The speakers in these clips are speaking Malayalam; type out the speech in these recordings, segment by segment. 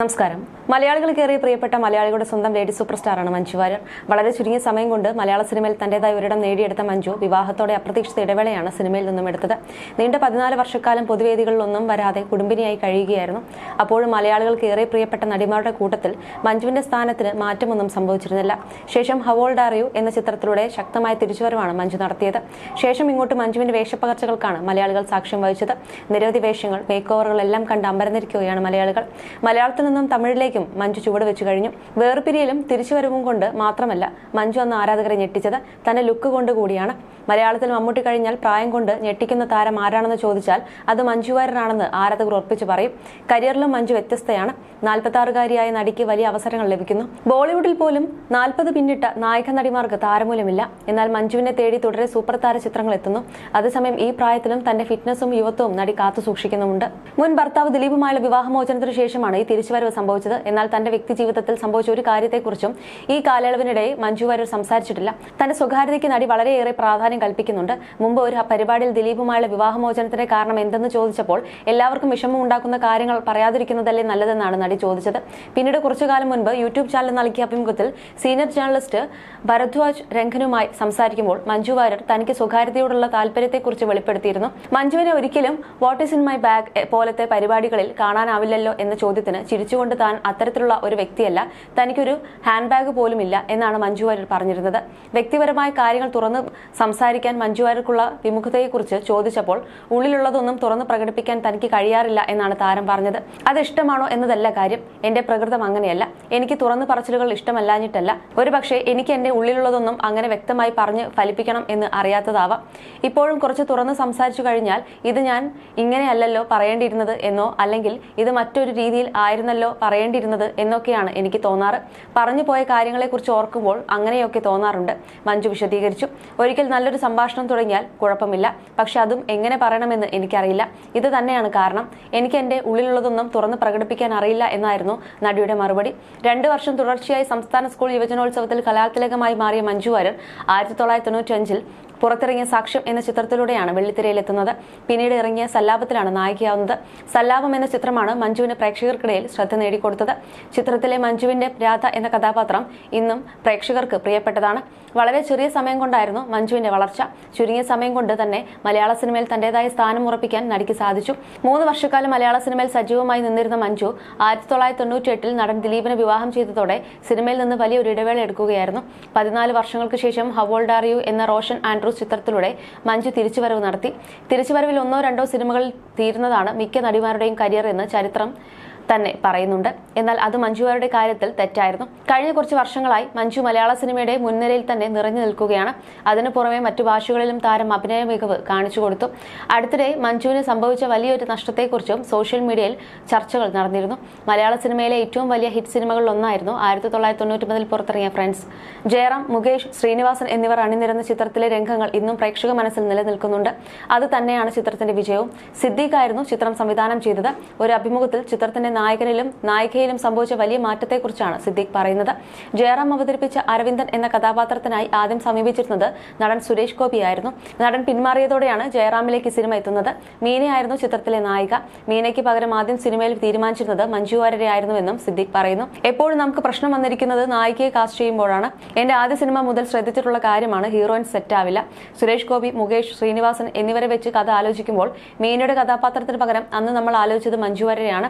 നമസ്കാരം. മലയാളികൾക്കേറെ പ്രിയപ്പെട്ട മലയാളികളുടെ സ്വന്തം ലേഡി സൂപ്പർ സ്റ്റാറാണ് മഞ്ജു വാര്യർ. വളരെ ചുരുങ്ങിയ സമയം കൊണ്ട് മലയാള സിനിമയിൽ തന്റേതായ ഒരിടം നേടിയെടുത്ത മഞ്ജു വിവാഹത്തോടെ അപ്രതീക്ഷിത ഇടവേളയാണ് സിനിമയിൽ നിന്നും എടുത്തത്. നീണ്ട പതിനാല് വർഷക്കാലം പൊതുവേദികളിലൊന്നും വരാതെ കുടുംബിനിയായി കഴിയുകയായിരുന്നു. അപ്പോഴും മലയാളികൾ ഏറെ പ്രിയപ്പെട്ട നടിമാരുടെ കൂട്ടത്തിൽ മഞ്ജുവിന്റെ സ്ഥാനത്തിന് മാറ്റമൊന്നും സംഭവിച്ചിരുന്നില്ല. ശേഷം ഹവോൾഡ് അറിയൂ എന്ന ചിത്രത്തിലൂടെ ശക്തമായ തിരിച്ചുവരവാണ് മഞ്ജു നടത്തിയത്. ശേഷം ഇങ്ങോട്ട് മഞ്ജുവിന്റെ വേഷപ്പകർച്ചകൾക്കാണ് മലയാളികൾ സാക്ഷ്യം വഹിച്ചത്. നിരവധി വേഷങ്ങൾ മേക്ക് ഓവറുകളെല്ലാം കണ്ട് അമ്പരന്നിരിക്കുകയാണ് മലയാളികൾ. മലയാളത്തിൽ നിന്നും തമിഴിലേക്കും മഞ്ജു ചുവട് വെച്ചു കഴിഞ്ഞു. വേർപിരിയലും തിരിച്ചുവരവും കൊണ്ട് മാത്രമല്ല മഞ്ജു അന്ന് ആരാധകരെ ഞെട്ടിച്ചത്. തന്റെ ലുക്ക് കൊണ്ട് കൂടിയാണ്. മലയാളത്തിൽ മമ്മൂട്ടി കഴിഞ്ഞാൽ പ്രായം കൊണ്ട് ഞെട്ടിക്കുന്ന താരം ആരാണെന്ന് ചോദിച്ചാൽ അത് മഞ്ജു വാര്യനാണെന്ന് ആരാധകർ ഉറപ്പിച്ചു പറയും. കരിയറിലും മഞ്ജു വ്യത്യസ്തയാണ്. നാൽപ്പത്താറുകാരിയായ നടിക്ക് വലിയ അവസരങ്ങൾ ലഭിക്കുന്നു. ബോളിവുഡിൽ പോലും നാൽപ്പത് പിന്നിട്ട നായക നടിമാർക്ക് താരമൂല്യമില്ല എന്നാൽ മഞ്ജുവിനെ തേടി തുടരെ സൂപ്പർ താര ചിത്രങ്ങൾ എത്തുന്നു. അതേസമയം ഈ പ്രായത്തിലും തന്റെ ഫിറ്റ്നസും യുവത്വവും നടി കാത്തു സൂക്ഷിക്കുന്നുമുണ്ട്. മുൻ ഭർത്താവ് ദിലീപുമായുള്ള വിവാഹമോചനത്തിനു ശേഷമാണ് ഈ തിരിച്ചുവരവ് സംഭവിച്ചത്. എന്നാൽ തന്റെ വ്യക്തി ജീവിതത്തിൽ സംഭവിച്ച ഒരു കാര്യത്തെക്കുറിച്ചും ഈ കാലയളവിനിടെ മഞ്ജു വാര്യർ സംസാരിച്ചിട്ടില്ല. തന്റെ സ്വകാര്യതയ്ക്ക് നടി വളരെയേറെ പ്രാധാന്യം കൽപ്പിക്കുന്നുണ്ട്. മുമ്പ് ഒരു പരിപാടിയിൽ ദിലീപുമായുള്ള വിവാഹമോചനത്തിന്റെ കാരണം എന്തെന്ന് ചോദിച്ചപ്പോൾ എല്ലാവർക്കും വിഷമം ഉണ്ടാക്കുന്ന കാര്യങ്ങൾ പറയാതിരിക്കുന്നതല്ലേ നല്ലതെന്നാണ് നടി ചോദിച്ചത്. പിന്നീട് കുറച്ചു കാലം മുൻപ് യൂട്യൂബ് ചാനൽ നൽകിയ അഭിമുഖത്തിൽ സീനിയർ ജേർണലിസ്റ്റ് ഭരദ്വാജ് രംഗനുമായി സംസാരിക്കുമ്പോൾ മഞ്ജു വാര്യർ തനിക്ക് സ്വകാര്യതയോടുള്ള താല്പര്യത്തെക്കുറിച്ച് വെളിപ്പെടുത്തിയിരുന്നു. മഞ്ജുവിനെ ഒരിക്കലും what is in my bag പോലത്തെ പരിപാടികളിൽ കാണാനാവില്ലല്ലോ എന്ന ചോദ്യത്തിന് ചിരിച്ചുകൊണ്ട് താൻ അത്തരത്തിലുള്ള ഒരു വ്യക്തിയല്ല തനിക്കൊരു ഹാൻഡ് ബാഗ് പോലും ഇല്ല എന്നാണ് മഞ്ജു വാര്യർ പറഞ്ഞിരുന്നത്. വ്യക്തിപരമായ കാര്യങ്ങൾ തുറന്ന് സംസാരിക്കാൻ മഞ്ജു വാര്യർക്കുള്ള വിമുഖതയെക്കുറിച്ച് ചോദിച്ചപ്പോൾ ഉള്ളിലുള്ളതൊന്നും തുറന്നു പ്രകടിപ്പിക്കാൻ തനിക്ക് കഴിയാറില്ല എന്നാണ് താരം പറഞ്ഞത്. അത് ഇഷ്ടമാണോ എന്നതല്ല കാര്യം. എന്റെ പ്രകൃതം അങ്ങനെയല്ല. എനിക്ക് തുറന്നു പറച്ചിലുകൾ ഇഷ്ടമല്ലാഞ്ഞിട്ടല്ല. ഒരു പക്ഷേ എനിക്ക് എന്റെ ഉള്ളിലുള്ളതൊന്നും അങ്ങനെ വ്യക്തമായി പറഞ്ഞ് ഫലിപ്പിക്കണം എന്ന് അറിയാത്തതാവാം. ഇപ്പോഴും കുറച്ച് തുറന്ന് സംസാരിച്ചു കഴിഞ്ഞാൽ ഇത് ഞാൻ ഇങ്ങനെയല്ലല്ലോ പറയേണ്ടിയിരുന്നത് എന്നോ അല്ലെങ്കിൽ ഇത് മറ്റൊരു രീതിയിൽ ആയിരുന്നല്ലോ പറയേണ്ടിയിരുന്നത് എന്നൊക്കെയാണ് എനിക്ക് തോന്നാറ്. പറഞ്ഞു പോയ കാര്യങ്ങളെക്കുറിച്ച് ഓർക്കുമ്പോൾ അങ്ങനെയൊക്കെ തോന്നാറുണ്ട്. മഞ്ജു വിശദീകരിച്ചു. ഒരിക്കൽ നല്ലൊരു സംഭാഷണം തുടങ്ങിയാൽ കുഴപ്പമില്ല. പക്ഷെ അതും എങ്ങനെ പറയണമെന്ന് എനിക്കറിയില്ല. ഇത് തന്നെയാണ് കാരണം. എനിക്ക് എന്റെ ഉള്ളിലുള്ളതൊന്നും തുറന്ന് പ്രകടിപ്പിക്കാൻ അറിയില്ല എന്നായിരുന്നു നടിയുടെ മറുപടി. രണ്ട് വർഷം തുടർച്ചയായി സംസ്ഥാന സ്കൂൾ യുവജനോത്സവത്തിൽ കലാതിലകമായി മാറിയ മഞ്ജു വാര്യർ ആയിരത്തി തൊള്ളായിരത്തി തൊണ്ണൂറ്റി അഞ്ചിൽ പുറത്തിറങ്ങിയ സാക്ഷ്യം എന്ന ചിത്രത്തിലൂടെയാണ് വെള്ളിത്തിരയിലെത്തുന്നത് പിന്നീട് ഇറങ്ങിയ സല്ലാപത്തിലാണ് നായികയാവുന്നത്. സല്ലാപം എന്ന ചിത്രമാണ് മഞ്ജുവിന് പ്രേക്ഷകർക്കിടയിൽ ശ്രദ്ധ നേടിക്കൊടുത്തത്. ചിത്രത്തിലെ മഞ്ജുവിന്റെ രാധ എന്ന കഥാപാത്രം ഇന്നും പ്രേക്ഷകർക്ക് പ്രിയപ്പെട്ടതാണ്. വളരെ ചെറിയ സമയം കൊണ്ടായിരുന്നു മഞ്ജുവിന്റെ വളർച്ച. ചുരുങ്ങിയ സമയം കൊണ്ട് തന്നെ മലയാള സിനിമയിൽ തന്റേതായ സ്ഥാനം ഉറപ്പിക്കാൻ നടിക്ക് സാധിച്ചു. മൂന്ന് വർഷക്കാലം മലയാള സിനിമയിൽ സജീവമായി നിന്നിരുന്ന മഞ്ജു ആയിരത്തി തൊള്ളായിരത്തി തൊണ്ണൂറ്റി എട്ടിൽ നടൻ ദിലീപിനെ വിവാഹം ചെയ്തതോടെ സിനിമയിൽ നിന്ന് വലിയൊരു ഇടവേള എടുക്കുകയായിരുന്നു. പതിനാല് വർഷങ്ങൾക്ക് ശേഷം ഹവോൾഡ് ആർ യു എന്ന റോഷൻ ആൻഡ്രൂസ് ചിത്രത്തിലൂടെ മഞ്ജു തിരിച്ചുവരവ് നടത്തി. തിരിച്ചുവരവിൽ ഒന്നോ രണ്ടോ സിനിമകളിൽ തീരുന്നതാണ് മിക്ക നടിമാരുടെയും കരിയർ എന്ന് ചരിത്രം തന്നെ പറയുന്നുണ്ട്. എന്നാൽ അത് മഞ്ജുവാരുടെ കാര്യത്തിൽ തെറ്റായിരുന്നു. കഴിഞ്ഞ കുറച്ച് വർഷങ്ങളായി മഞ്ജു മലയാള സിനിമയുടെ മുൻനിരയിൽ തന്നെ നിറഞ്ഞു നിൽക്കുകയാണ്. അതിനു പുറമെ മറ്റു ഭാഷകളിലും താരം അഭിനയ മികവ് കാണിച്ചു കൊടുത്തു. അടുത്തിടെ മഞ്ജുവിന് സംഭവിച്ച വലിയൊരു നഷ്ടത്തെക്കുറിച്ചും സോഷ്യൽ മീഡിയയിൽ ചർച്ചകൾ നടന്നിരുന്നു. മലയാള സിനിമയിലെ ഏറ്റവും വലിയ ഹിറ്റ് സിനിമകളിൽ ഒന്നായിരുന്നു ആയിരത്തി തൊള്ളായിരത്തി പുറത്തിറങ്ങിയ ഫ്രണ്ട്സ്. ജയറാം മുകേഷ് ശ്രീനിവാസൻ എന്നിവർ അണിനിരന്ന ചിത്രത്തിലെ രംഗങ്ങൾ ഇന്നും പ്രേക്ഷക മനസ്സിൽ നിലനിൽക്കുന്നുണ്ട്. അത് തന്നെയാണ് ചിത്രത്തിന്റെ വിജയവും. സിദ്ദീഖായിരുന്നു ചിത്രം സംവിധാനം ചെയ്തത്. ഒരു അഭിമുഖത്തിൽ ചിത്രത്തിന്റെ നായകനിലും നായികയിലും സംഭവിച്ച വലിയ മാറ്റത്തെക്കുറിച്ചാണ് സിദ്ദീഖ് പറയുന്നത്. ജയറാം അവതരിപ്പിച്ച അരവിന്ദൻ എന്ന കഥാപാത്രത്തിനായി ആദ്യം സമീപിച്ചിരുന്നത് നടൻ സുരേഷ് ഗോപിയായിരുന്നു. നടൻ പിന്മാറിയതോടെയാണ് ജയറാമിലേക്ക് സിനിമ എത്തുന്നത്. മീനയായിരുന്നു ചിത്രത്തിലെ നായിക. മീനയ്ക്ക് പകരം ആദ്യം സിനിമയിൽ തീരുമാനിച്ചിരുന്നത് മഞ്ജു വാര്യരെയായിരുന്നുവെന്നും സിദ്ദീഖ് പറയുന്നു. എപ്പോഴും നമുക്ക് പ്രശ്നം വന്നിരിക്കുന്നത് നായികയെ കാസ്റ്റ് ചെയ്യുമ്പോഴാണ്. എന്റെ ആദ്യ സിനിമ മുതൽ ശ്രദ്ധിച്ചിട്ടുള്ള കാര്യമാണ് ഹീറോയിൻ സെറ്റ് ആവില്ല. സുരേഷ് ഗോപി മുകേഷ് ശ്രീനിവാസൻ എന്നിവരെ വെച്ച് കഥ ആലോചിക്കുമ്പോൾ മീനയുടെ കഥാപാത്രത്തിന് പകരം അന്ന് നമ്മൾ ആലോചിച്ചത് മഞ്ജു വാര്യരെയാണ്.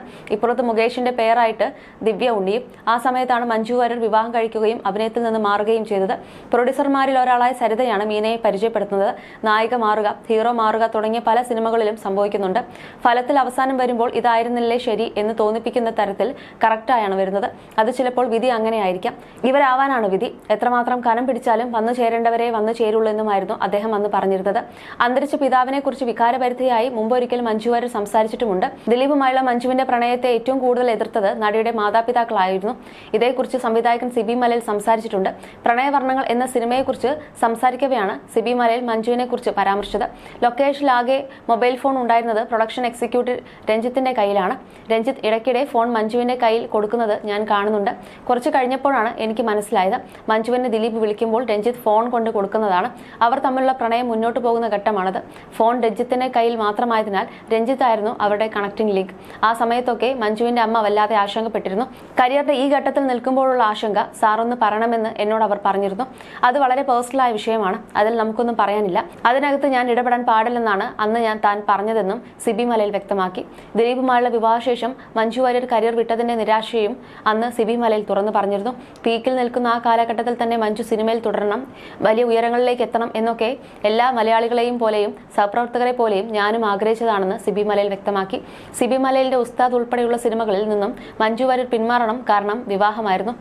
ഇപ്പുറത്ത് മുകേഷിന്റെ പേരായിട്ട് ദിവ്യ ഉണ്ണിയും ആ സമയത്താണ് മഞ്ജു വാര്യർ വിവാഹം കഴിക്കുകയും അഭിനയത്തിൽ നിന്ന് മാറുകയും ചെയ്തത്. പ്രൊഡ്യൂസർമാരിൽ ഒരാളായ സരിതയാണ് മീനയെ പരിചയപ്പെടുത്തുന്നത്. നായിക മാറുക ഹീറോ മാറുക തുടങ്ങിയ പല സിനിമകളിലും സംഭവിക്കുന്നുണ്ട്. ഫലത്തിൽ അവസാനം വരുമ്പോൾ ഇതായിരുന്നില്ലേ ശരി എന്ന് തോന്നിപ്പിക്കുന്ന തരത്തിൽ കറക്റ്റായാണ് വരുന്നത്. അത് ചിലപ്പോൾ വിധി അങ്ങനെയായിരിക്കാം. ഇവരാവാനാണ് വിധി. എത്രമാത്രം കനം പിടിച്ചാലും വന്നു ചേരേണ്ടവരെ വന്നു ചേരുള്ളൂ എന്നുമായിരുന്നു അദ്ദേഹം അന്ന് പറഞ്ഞിരുന്നത്. അന്തരിച്ച പിതാവിനെ കുറിച്ച് വികാരപരിധിയായി മുമ്പൊരിക്കൽ മഞ്ജു വാര്യർ സംസാരിച്ചിട്ടുമുണ്ട്. ദിലീപുമായുള്ള മഞ്ജുവിന്റെ പ്രണയത്തെ ഏറ്റവും കൂടുതൽ എതിർത്തത് നടിയുടെ മാതാപിതാക്കളായിരുന്നു. ഇതേക്കുറിച്ച് സംവിധായകൻ സിബി മലയിൽ സംസാരിച്ചിട്ടുണ്ട്. പ്രണയവർണങ്ങൾ എന്ന സിനിമയെക്കുറിച്ച് സംസാരിക്കവെയാണ് സിബി മലയിൽ മഞ്ജുവിനെ കുറിച്ച് പരാമർശിച്ചത്. ലൊക്കേഷനിലാകെ മൊബൈൽ ഫോൺ ഉണ്ടായിരുന്നത് പ്രൊഡക്ഷൻ എക്സിക്യൂട്ടീവ് രഞ്ജിത്തിന്റെ കയ്യിലാണ്. രഞ്ജിത്ത് ഇടയ്ക്കിടെ ഫോൺ മഞ്ജുവിന്റെ കയ്യിൽ കൊടുക്കുന്നത് ഞാൻ കാണുന്നുണ്ട്. കുറച്ച് കഴിഞ്ഞപ്പോഴാണ് എനിക്ക് മനസ്സിലായത്. മഞ്ജുവിനെ ദിലീപ് വിളിക്കുമ്പോൾ രഞ്ജിത്ത് ഫോൺ കൊണ്ട് കൊടുക്കുന്നതാണ്. അവർ തമ്മിലുള്ള പ്രണയം മുന്നോട്ട് പോകുന്ന ഘട്ടമാണത്. ഫോൺ രഞ്ജിത്തിന്റെ കയ്യിൽ മാത്രമായതിനാൽ രഞ്ജിത്തായിരുന്നു അവരുടെ കണക്ടിംഗ് ലിങ്ക്. ആ സമയത്തൊക്കെ മഞ്ജുവിന്റെ അമ്മ വല്ലാതെ ആശങ്കപ്പെട്ടിരുന്നു. കരിയറിന്റെ ഈ ഘട്ടത്തിൽ നിൽക്കുമ്പോഴുള്ള ആശങ്ക സാറൊന്ന് പറയണമെന്ന് എന്നോട് അവർ പറഞ്ഞിരുന്നു. അത് വളരെ പേഴ്സണലായ വിഷയമാണ്. അതിൽ നമുക്കൊന്നും പറയാനില്ല. അതിനകത്ത് ഞാൻ ഇടപെടാൻ പാടില്ലെന്നാണ് അന്ന് ഞാൻ താൻ പറഞ്ഞതെന്നും സിബി മലയിൽ വ്യക്തമാക്കി. ദിലീപുമായുള്ള വിവാഹശേഷം മഞ്ജു വാര്യർ കരിയർ വിട്ടതിന്റെ നിരാശയും അന്ന് സിബി മലയിൽ തുറന്നു പറഞ്ഞിരുന്നു. പീക്കിൽ നിൽക്കുന്ന ആ കാലഘട്ടത്തിൽ തന്നെ മഞ്ജു സിനിമയിൽ തുടരണം വലിയ ഉയരങ്ങളിലേക്ക് എത്തണം എന്നൊക്കെ എല്ലാ മലയാളികളെയും പോലെയും സഹപ്രവർത്തകരെ പോലെയും ഞാനും ആഗ്രഹിച്ചതാണെന്ന് സിബി മലയിൽ വ്യക്തമാക്കി. സിബി മലയിലെ ഉസ്താദ് ഉൾപ്പെടെയുള്ള സിനിമകളിൽ നിന്നും മഞ്ജു വാര്യർ പിന്മാറണം കാരണം വിവാഹമായിരുന്നു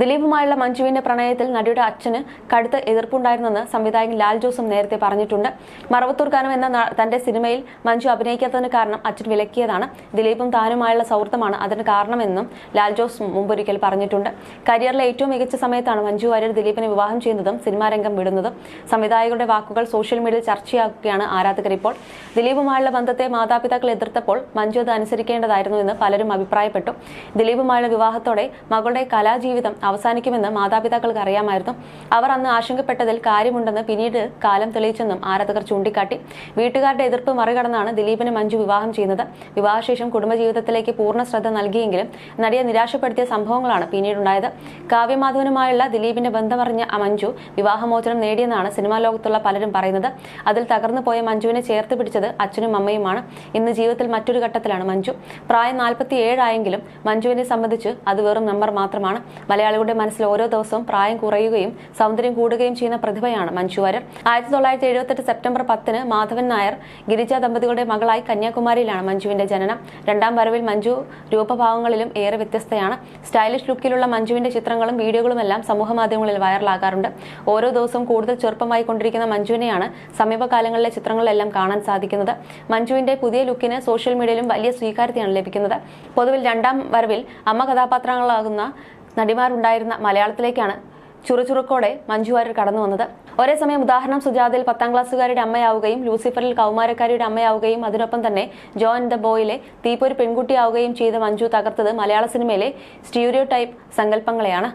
ദിലീപുമായുള്ള മഞ്ജുവിന്റെ പ്രണയത്തിൽ നടിയുടെ അച്ഛന് കടുത്ത എതിർപ്പുണ്ടായിരുന്നെന്ന് സംവിധായകൻ ലാൽ ജോസും നേരത്തെ പറഞ്ഞിട്ടുണ്ട്. മറവത്തൂർ കാനം എന്ന തന്റെ സിനിമയിൽ മഞ്ജു അഭിനയിക്കാത്തതിന് കാരണം അച്ഛൻ വിലക്കിയതാണ്. ദിലീപും താനുമായുള്ള സൗഹൃദമാണ് അതിന് കാരണമെന്നും ലാൽ ജോസ് മുമ്പൊരിക്കൽ പറഞ്ഞിട്ടുണ്ട്. കരിയറിലെ ഏറ്റവും മികച്ച സമയത്താണ് മഞ്ജു വാര്യർ ദിലീപിനെ വിവാഹം ചെയ്യുന്നതും സിനിമാ രംഗം വിടുന്നതും. സംവിധായകരുടെ വാക്കുകൾ സോഷ്യൽ മീഡിയയിൽ ചർച്ചയാക്കുകയാണ് ആരാധകർ ഇപ്പോൾ. ദിലീപുമായുള്ള ബന്ധത്തെ മാതാപിതാക്കൾ എതിർത്തപ്പോൾ മഞ്ജു അത് അനുസരിക്കേണ്ടതായിരുന്നു എന്ന് പലരും അഭിപ്രായപ്പെട്ടു. ദിലീപുമായുള്ള വിവാഹത്തോടെ മകളുടെ കലാജീവിതം അവസാനിക്കുമെന്ന് മാതാപിതാക്കൾക്ക് അറിയാമായിരുന്നു അവർ അന്ന് ആശങ്കപ്പെട്ടതിൽ കാര്യമുണ്ടെന്ന് പിന്നീട് കാലം തെളിയിച്ചെന്നും ആരാധകർ ചൂണ്ടിക്കാട്ടി. വീട്ടുകാരുടെ എതിർപ്പ് മറികടന്നാണ് ദിലീപിന് മഞ്ജു വിവാഹം ചെയ്യുന്നത്. വിവാഹശേഷം കുടുംബജീവിതത്തിലേക്ക് പൂർണ ശ്രദ്ധ നൽകിയെങ്കിലും നടിയെ നിരാശപ്പെടുത്തിയ സംഭവങ്ങളാണ് പിന്നീടുണ്ടായത്. കാവ്യമാധവനുമായുള്ള ദിലീപിന്റെ ബന്ധമറിഞ്ഞ മഞ്ജു വിവാഹമോചനം നേടിയെന്നാണ് സിനിമാ ലോകത്തുള്ള പലരും പറയുന്നത്. അതിൽ തകർന്നു പോയ മഞ്ജുവിനെ ചേർത്ത് പിടിച്ചത് അച്ഛനും അമ്മയുമാണ്. ഇന്ന് ജീവിതത്തിൽ മറ്റൊരു ഘട്ടത്തിലാണ് മഞ്ജു. പ്രായം നാൽപ്പത്തി ഏഴായെങ്കിലും മഞ്ജുവിനെ സംബന്ധിച്ച് അത് വെറും നമ്പർ മാത്രമാണ്. മലയാളികളുടെ മനസ്സിൽ ഓരോ ദിവസവും പ്രായം കുറയുകയും സൗന്ദര്യം കൂടുകയും ചെയ്യുന്ന പ്രതിഭയാണ് മഞ്ജു വാര്യർ. ആയിരത്തി തൊള്ളായിരത്തി എഴുപത്തെട്ട് സെപ്റ്റംബർ പത്തിന് മാധവൻ നായർ ഗിരിജ ദമ്പതികളുടെ മകളായി കന്യാകുമാരിയിലാണ് മഞ്ജുവിന്റെ ജനനം. രണ്ടാം വരവിൽ മഞ്ജു രൂപഭാവങ്ങളിലും ഏറെ വ്യത്യസ്തയാണ്. സ്റ്റൈലിഷ് ലുക്കിലുള്ള മഞ്ജുവിന്റെ ചിത്രങ്ങളും വീഡിയോകളുമെല്ലാം സമൂഹമാധ്യമങ്ങളിൽ വൈറലാകാറുണ്ട്. ഓരോ ദിവസവും കൂടുതൽ ചെറുപ്പമായി കൊണ്ടിരിക്കുന്ന മഞ്ജുവിനെയാണ് സമീപകാലങ്ങളിലെ ചിത്രങ്ങളിലെല്ലാം കാണാൻ സാധിക്കുന്നത്. മഞ്ജുവിന്റെ പുതിയ ലുക്കിന് സോഷ്യൽ മീഡിയയിലും വലിയ സ്വീകാര്യതയാണ് ലഭിക്കുന്നത്. പൊതുവിൽ രണ്ടാം വരവിൽ അമ്മ കഥാപാത്രങ്ങളാകുന്ന നടിമാരുണ്ടായിരുന്ന മലയാളത്തിലേക്കാണ് ചുറുചുറുക്കോടെ മഞ്ജു വാര്യർ കടന്നു വന്നത്. ഒരേ സമയം ഉദാഹരണം സുജാതയിൽ പത്താം ക്ലാസ്സുകാരുടെ അമ്മയാവുകയും ലൂസിഫറിൽ കൗമാരക്കാരിയുടെ അമ്മയാവുകയും അതിനൊപ്പം തന്നെ ജോൺ ദ ബോയിലെ തീപ്പൊരു പെൺകുട്ടിയാവുകയും ചെയ്ത മഞ്ജു തകർത്തത് മലയാള സിനിമയിലെ സ്റ്റീരിയോ ടൈപ്പ് സങ്കല്പങ്ങളെയാണ്.